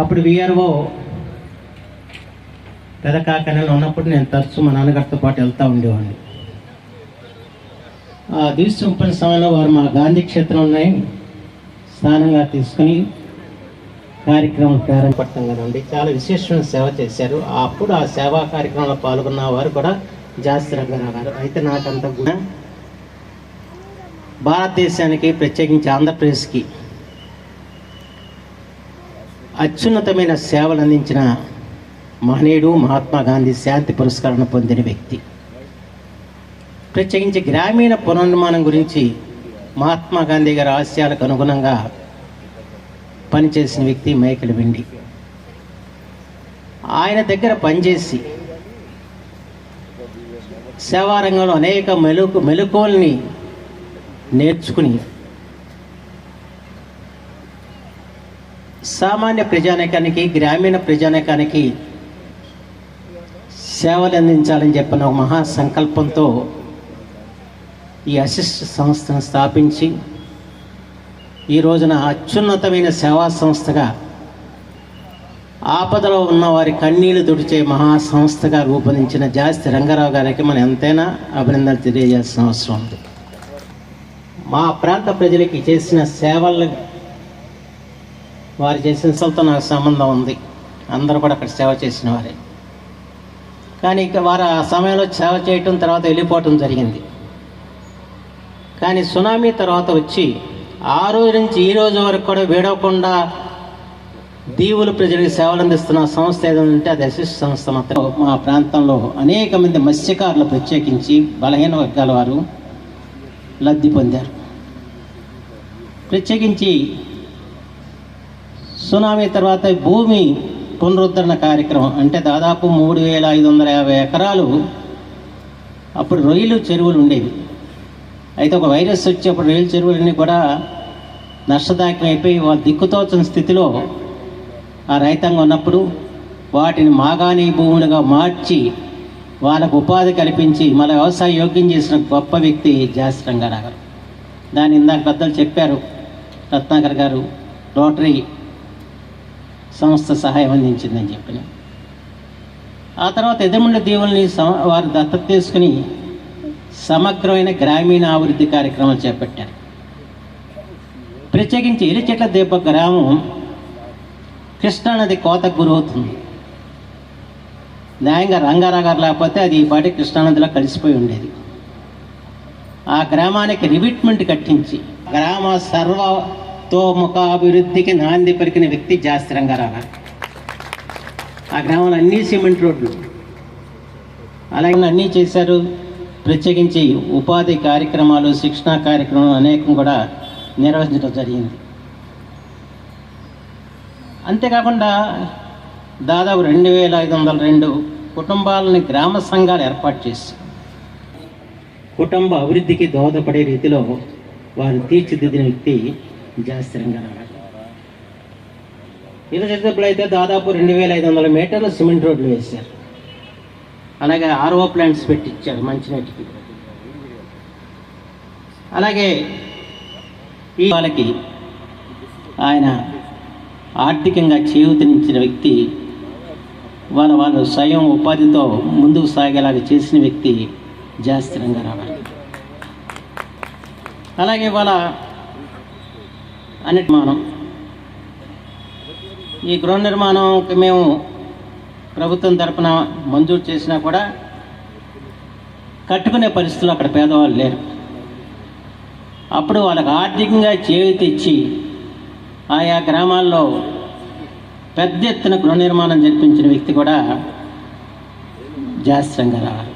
అప్పుడు విఆర్ఓ పెదకాకనలో ఉన్నప్పుడు నేను తరచు మా నాన్నగారితో పాటు వెళ్తూ ఉండేవాడిని. ఆ దీక్షింపని సమయంలో వారు మా గాంధీ క్షేత్రంలో స్థానంగా తీసుకుని కార్యక్రమం ప్రారంభపడటంగా కదండి. చాలా విశేషమైన సేవ చేశారు. అప్పుడు ఆ సేవా కార్యక్రమంలో పాల్గొన్న వారు కూడా జాస్తి రంగారావు గారు అయితే నాకంత కూడా భారతదేశానికి ప్రత్యేకించి ఆంధ్రప్రదేశ్కి అత్యున్నతమైన సేవలు అందించిన మహనీయుడు మహాత్మా గాంధీ శాంతి పురస్కారం పొందిన వ్యక్తి. ప్రత్యేకించి గ్రామీణ పునర్నిర్మాణం గురించి మహాత్మా గాంధీ గారి ఆశయాలకు అనుగుణంగా పనిచేసిన వ్యక్తి మైకిల్ వెండి. ఆయన దగ్గర పనిచేసి సేవారంగంలో అనేక మెలుకు మెలకువల్ని నేర్చుకుని సామాన్య ప్రజానేకానికి గ్రామీణ ప్రజానేకానికి సేవలు అందించాలని చెప్పిన ఒక మహా సంకల్పంతో ఈ అసిస్ట్ సంస్థను స్థాపించి ఈ రోజున అత్యున్నతమైన సేవా సంస్థగా ఆపదలో ఉన్న వారి కన్నీళ్ళు తుడిచే మహా సంస్థగా రూపొందించిన జాస్తి రంగారావు గారికి మనం ఎంతైనా అభినందనలు తెలియజేయాల్సిన అవసరం ఉంది. మా ప్రాంత ప్రజలకి చేసిన సేవలు వారు చేసిన సేవలతో నాకు సంబంధం ఉంది. అందరూ కూడా అక్కడ సేవ చేసిన వారే. కానీ ఇక వారు ఆ సమయంలో సేవ చేయటం తర్వాత వెళ్ళిపోవటం జరిగింది. కానీ సునామీ తర్వాత వచ్చి ఆ రోజు నుంచి ఈ రోజు వరకు కూడా వేడవకుండా దీవులు ప్రజలకు సేవలు అందిస్తున్న సంస్థ ఏదంటే అది అసిస్ట్ సంస్థ మాత్రం. మా ప్రాంతంలో అనేక మంది మత్స్యకారులు ప్రత్యేకించి బలహీన వర్గాల వారు లబ్ధి పొందారు. ప్రత్యేకించి సునామీ తర్వాత భూమి పునరుద్ధరణ కార్యక్రమం. అంటే దాదాపు మూడు వేల ఐదు వందల యాభై ఎకరాలు అప్పుడు రొయ్యలు చెరువులు ఉండేవి. అయితే ఒక వైరస్ వచ్చి అప్పుడు రొయ్యలు చెరువులన్నీ కూడా నష్టదాయకం అయిపోయి వాళ్ళు దిక్కుతోచని స్థితిలో ఆ రైతాంగం ఉన్నప్పుడు వాటిని మాగాణి భూములుగా మార్చి వాళ్ళకు ఉపాధి కల్పించి మన వ్యవసాయ యోగ్యం చేసిన గొప్ప వ్యక్తి జాస్ రంగారావు గారు. దాన్ని ఇందాక పెద్దలు చెప్పారు రత్నాకర్ గారు రోటరీ సంస్థ సహాయం అందించిందని చెప్పిన. ఆ తర్వాత ఎదురుముండ దేవుల్ని వారు దత్తత తీసుకుని సమగ్రమైన గ్రామీణ అభివృద్ధి కార్యక్రమాలు చేపట్టారు. ప్రత్యేకించి ఎలిచెట్ల దీప గ్రామం కృష్ణానది కోతకు గురవుతుంది. న్యాయంగా రంగారాగారు లేకపోతే అది ఈపాటి పాటి కృష్ణానదిలో కలిసిపోయి ఉండేది. ఆ గ్రామానికి రివిట్మెంట్ కట్టించి గ్రామ సర్వ అభివృద్ధికి నాంది పలికిన వ్యక్తి జాస్తి రంగారావు ఆ గ్రామంలో అన్ని సిమెంట్ రోడ్లు. అలాగే అన్నీ చేశారు. ప్రత్యేకించి ఉపాధి కార్యక్రమాలు శిక్షణా కార్యక్రమాలు అనేకం కూడా నిర్వహించడం జరిగింది. అంతేకాకుండా దాదాపు రెండు వేల ఐదు వందల రెండు కుటుంబాలని గ్రామ సంఘాలు ఏర్పాటు చేసి కుటుంబ అభివృద్ధికి దోహదపడే రీతిలో వారు తీర్చిదిద్దిన వ్యక్తి జాస్తి రంగారావు ఇలా చేసేటప్పుడు అయితే దాదాపు రెండు వేల ఐదు వందల మీటర్లు సిమెంట్ రోడ్లు వేశారు. అలాగే ఆర్ఓ ప్లాంట్స్ పెట్టించారు మంచినీటికి. అలాగే ఈ వాళ్ళకి ఆయన ఆర్థికంగా చేయూతనిచ్చిన వ్యక్తి వాళ్ళ వాళ్ళు స్వయం ఉపాధితో ముందుకు సాగేలాగా చేసిన వ్యక్తి జాస్తి రంగారావు అలాగే వాళ్ళ అన్నిటి మనం ఈ గృహ నిర్మాణంకి మేము ప్రభుత్వం తరపున మంజూరు చేసినా కూడా కట్టుకునే పరిస్థితులు అక్కడ పేదవాళ్ళు లేరు. అప్పుడు వాళ్ళకి ఆర్థికంగా చేయూత ఇచ్చి ఆయా గ్రామాల్లో పెద్ద ఎత్తున గృహ నిర్మాణం జరిపించిన వ్యక్తి కూడా జాస్తి రావాలి.